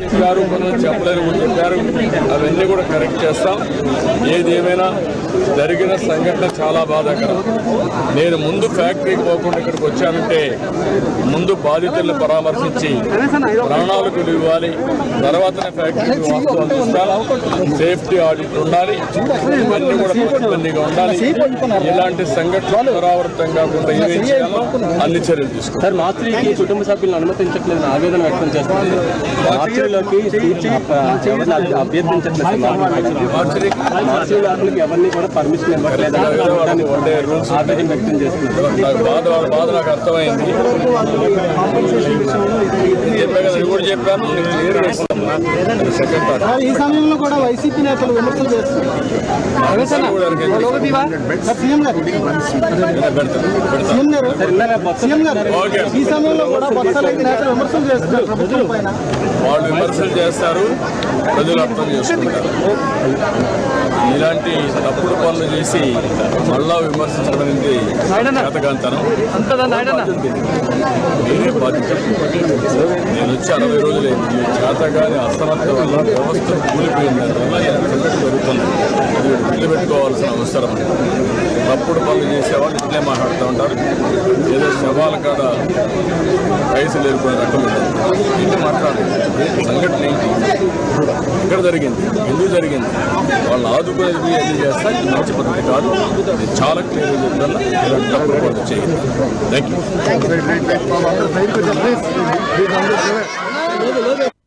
గారు కొంచెం చెప్పలేని చెప్పారు. అవన్నీ కూడా కరెక్ట్ చేస్తాం. ఏది ఏమైనా జరిగిన సంఘటన చాలా బాధాకరం. నేను ముందు ఫ్యాక్టరీకి పోకుండా ఇక్కడికి వచ్చానంటే ముందు బాధితులను పరామర్శించి ప్రాణాలకు ఇవ్వాలి. తర్వాతనే ఫ్యాక్టరీకి వాస్తవం చూస్తాను. సేఫ్టీ ఆడిట్ ఉండాలి. ఇవన్నీ కూడా పకడ్బందీగా ఉండాలి. ఇలాంటి సంఘటనలు పునరావృతం కాకుండా అన్ని చర్యలు తీసుకుంటారు సార్ కుటుంబ సభ్యులను అనుమతించట్లేదు ఆవేదన వ్యక్తం చేస్తున్నారు. మార్చిలోకి అభ్యర్థించట్లేదు ఎవరిని కూడా పర్మిషన్ ఇవ్వట్లేదు. ఆవేదన వ్యక్తం చేస్తున్నారు. బాధ వాళ్ళ బాధ నాకు అర్థమైంది. చెప్పాను ఈ సమయంలో కూడా వైసీపీ నేతలు విమర్శలు చేస్తున్నారు. ఈ సమయంలో కూడా బొత్స రైతు నేతలు విమర్శలు చేస్తున్నారు ప్రభుత్వం పైన. వాళ్ళు విమర్శలు చేస్తారు ప్రజలు అర్థం చేసుకుంటారు. ఇలాంటి తప్పుడు పనులు చేసి మళ్ళా విమర్శించడం అనేది నేనే వచ్చి అరవై రోజులైంది. ఈ చేతగాని అసమర్థ వల్ల వ్యవస్థ కూలిపోయింది. వల్ల సంగతి జరుగుతుంది అది గుర్తుపెట్టుకోవాల్సిన అవసరం తప్పుడు పనులు చేసేవాళ్ళు ఇట్లే మాట్లాడుతూ ఉంటారు. ఏదో శవాల కాడ వయసు లేరుకునే రకం ఉంటుంది ఏంటి సంఘటన ఏంటి? ఎక్కడ జరిగింది? ఎందుకు జరిగింది? వాళ్ళు ఆదుకునేది ఏది చేస్తా? ఇది మంచి పద్ధతి కాదు. నేను చాలా క్లియర్గా చెప్తాను ఇలాంటి తప్పుడు పనులు చేయాలి థ్యాంక్ యూ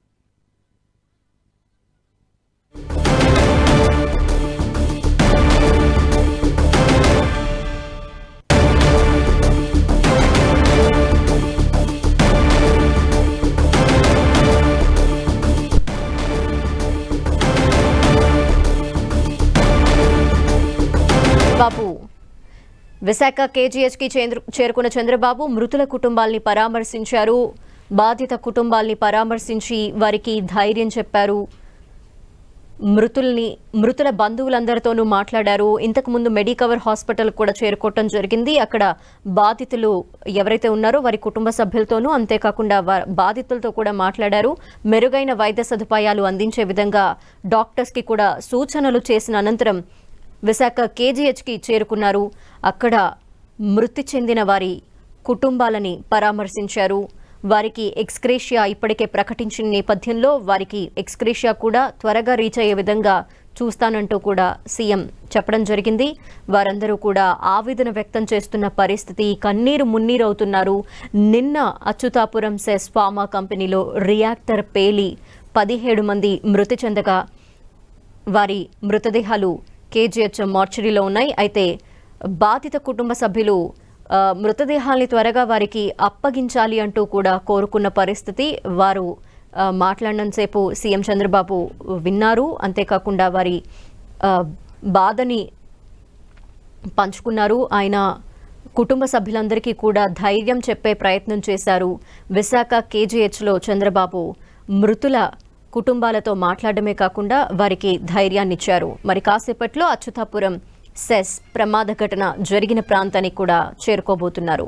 చంద్రబాబు. విశాఖ కేజీహెచ్కి చేరుకున్న చంద్రబాబు మృతుల కుటుంబాల్ని పరామర్శించారు. బాధిత కుటుంబాల్ని పరామర్శించి వారికి ధైర్యం చెప్పారు. మృతుల్ని మృతుల బంధువులందరితోనూ మాట్లాడారు. ఇంతకుముందు మెడికవర్ హాస్పిటల్ కూడా చేరుకోవటం జరిగింది. అక్కడ బాధితులు ఎవరైతే ఉన్నారో వారి కుటుంబ సభ్యులతోనూ అంతేకాకుండా బాధితులతో కూడా మాట్లాడారు. మెరుగైన వైద్య సదుపాయాలు అందించే విధంగా డాక్టర్స్కి కూడా సూచనలు చేసిన అనంతరం విశాఖ కేజీహెచ్కి చేరుకున్నారు. అక్కడ మృతి చెందిన వారి కుటుంబాలని పరామర్శించారు. వారికి ఎక్స్క్రేషియా ఇప్పటికే ప్రకటించిన నేపథ్యంలో వారికి ఎక్స్క్రేషియా కూడా త్వరగా రీచ్ అయ్యే విధంగా చూస్తానంటూ కూడా సీఎం చెప్పడం జరిగింది. వారందరూ కూడా ఆవేదన వ్యక్తం చేస్తున్న పరిస్థితి కన్నీరు మున్నీరవుతున్నారు నిన్న అచ్యుతాపురం సెస్ ఫార్మా కంపెనీలో రియాక్టర్ పేలి పదిహేడు మంది మృతి చెందగా వారి మృతదేహాలు కేజీహెచ్ మార్చరీలో ఉన్నాయి. అయితే బాధిత కుటుంబ సభ్యులు మృతదేహాల్ని త్వరగా వారికి అప్పగించాలి అంటూ కూడా కోరుకున్న పరిస్థితి వారు ఆ, మాట్లాడినంతసేపు సీఎం చంద్రబాబు విన్నారు. అంతేకాకుండా వారి బాధని పంచుకున్నారు. ఆయన కుటుంబ సభ్యులందరికీ కూడా ధైర్యం చెప్పే ప్రయత్నం చేశారు. విశాఖ కేజీహెచ్లో చంద్రబాబు మృతుల కుటుంబాలతో మాట్లాడమే కాకుండా వారికి ధైర్యాన్నిచ్చారు. మరి కాసేపట్లో అచ్యుతాపురం సెస్ ప్రమాద ఘటన జరిగిన ప్రాంతానికి కూడా చేరుకోబోతున్నారు.